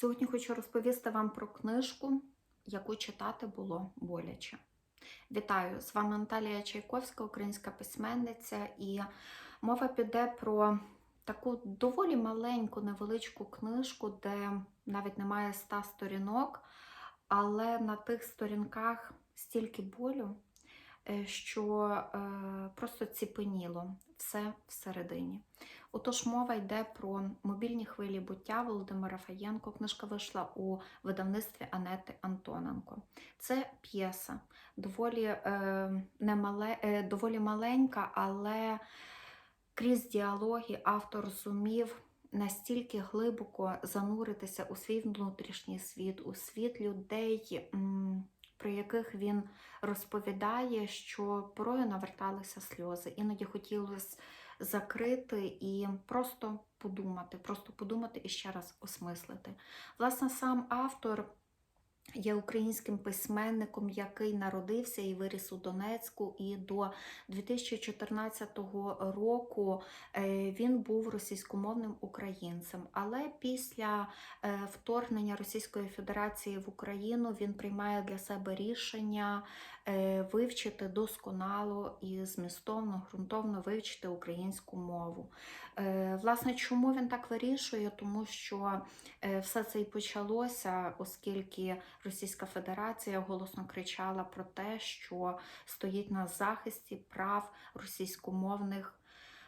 Сьогодні хочу розповісти вам про книжку, яку читати було боляче. Вітаю! З вами Наталія Чайковська, українська письменниця, і мова піде про таку доволі маленьку, невеличку книжку, де навіть немає ста сторінок, але на тих сторінках стільки болю, що е, просто ціпеніло все всередині. Отож, мова йде про мобільні хвилі буття Володимира Фаєнко. Книжка вийшла у видавництві Анети Антоненко. Це п'єса, доволі, е, немале, е, доволі маленька, але крізь діалоги автор зумів настільки глибоко зануритися у свій внутрішній світ, у світ людей. Про яких він розповідає, що порою наверталися сльози, іноді хотілося закрити і просто подумати, просто подумати і ще раз осмислити. Власне, сам автор є українським письменником, який народився і виріс у Донецьку, і до 2014 року е, він був російськомовним українцем. Але після е, вторгнення Російської Федерації в Україну він приймає для себе рішення е, вивчити досконало і змістовно, ґрунтовно вивчити українську мову. Власне, чому він так вирішує? Тому що все це і почалося, оскільки Російська Федерація голосно кричала про те, що стоїть на захисті прав російськомовних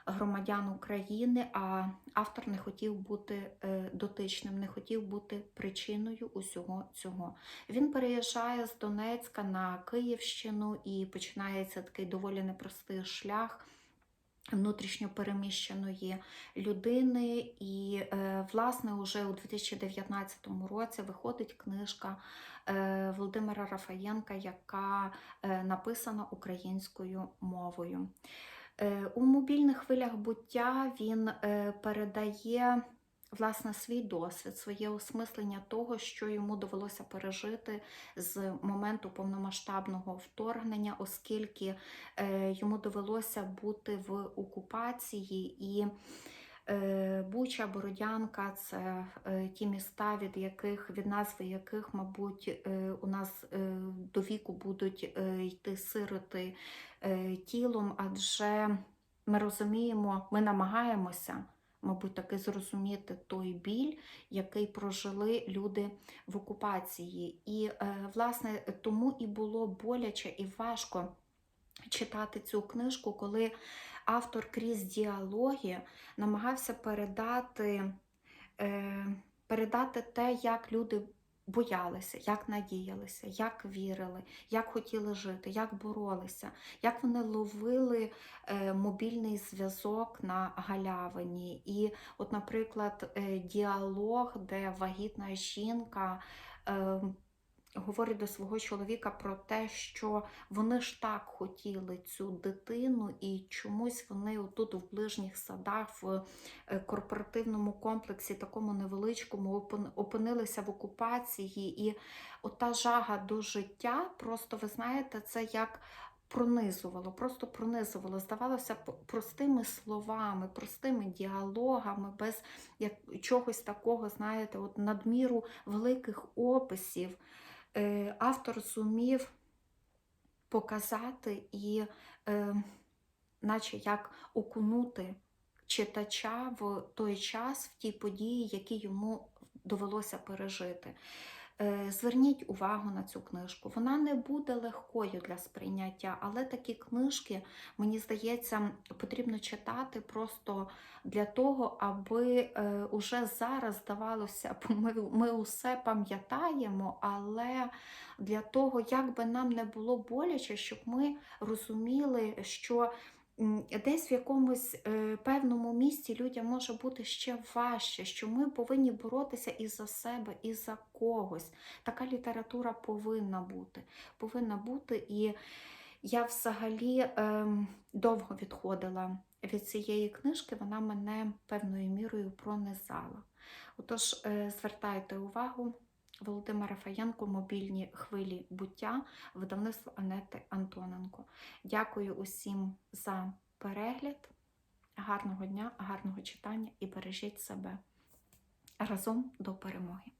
громадян України, а автор не хотів бути е, дотичним, не хотів бути причиною усього цього. Він переїжджає з Донецька на Київщину і починається такий доволі непростий шлях внутрішньо переміщеної людини. І, е, власне, уже у 2019 році виходить книжка е, Володимира Рафаєнка, яка е, написана українською мовою. У мобільних хвилях буття він передає власне свій досвід, своє осмислення того, що йому довелося пережити з моменту повномасштабного вторгнення, оскільки е, йому довелося бути в окупації і. е, Буча, Бородянка це е, ті міста, від яких від назви яких, мабуть, у нас до віку будуть йти сироти е, тілом, адже ми розуміємо, ми намагаємося, мабуть, таки зрозуміти той біль, який прожили люди в окупації. І, е, власне, тому і було боляче і важко читати цю книжку, коли автор крізь діалоги намагався передати, е, передати те, як люди. Боялися, як надіялися, як вірили, як хотіли жити, як боролися, як вони ловили е, мобільний зв'язок на галявині. І, от, наприклад, е, діалог, де вагітна жінка. Говорить до свого чоловіка про те, що вони ж так хотіли цю дитину, і чомусь вони отут в ближніх садах, в е, корпоративному комплексі, такому невеличкому, опинилися в окупації. І ота жага до життя, просто ви знаєте, це як пронизувало, просто пронизувало. Здавалося простими словами, простими діалогами, без як, чогось такого, знаєте, от надміру великих описів. Е, Автор зумів показати і, е, наче як окунути читача в той час, в ті події, які йому довелося пережити. Е, Зверніть увагу на цю книжку. Вона не буде легкою для сприйняття, але такі книжки, мені здається, потрібно читати просто для того, аби е, уже зараз здавалося, ми, ми усе пам'ятаємо, але для того, як би нам не було боляче, щоб ми розуміли, що десь в якомусь е, певному місці людям може бути ще важче, що ми повинні боротися і за себе, і за когось. Така література повинна бути. Повинна бути. І я взагалі ем, довго відходила від цієї книжки, вона мене певною мірою пронизала. Отож, е, звертайте увагу. Володимира Фаєнко Мобільні хвилі буття, видавництво Анети Антоненко. Дякую усім за перегляд. Гарного дня, гарного читання і бережіть себе разом до перемоги.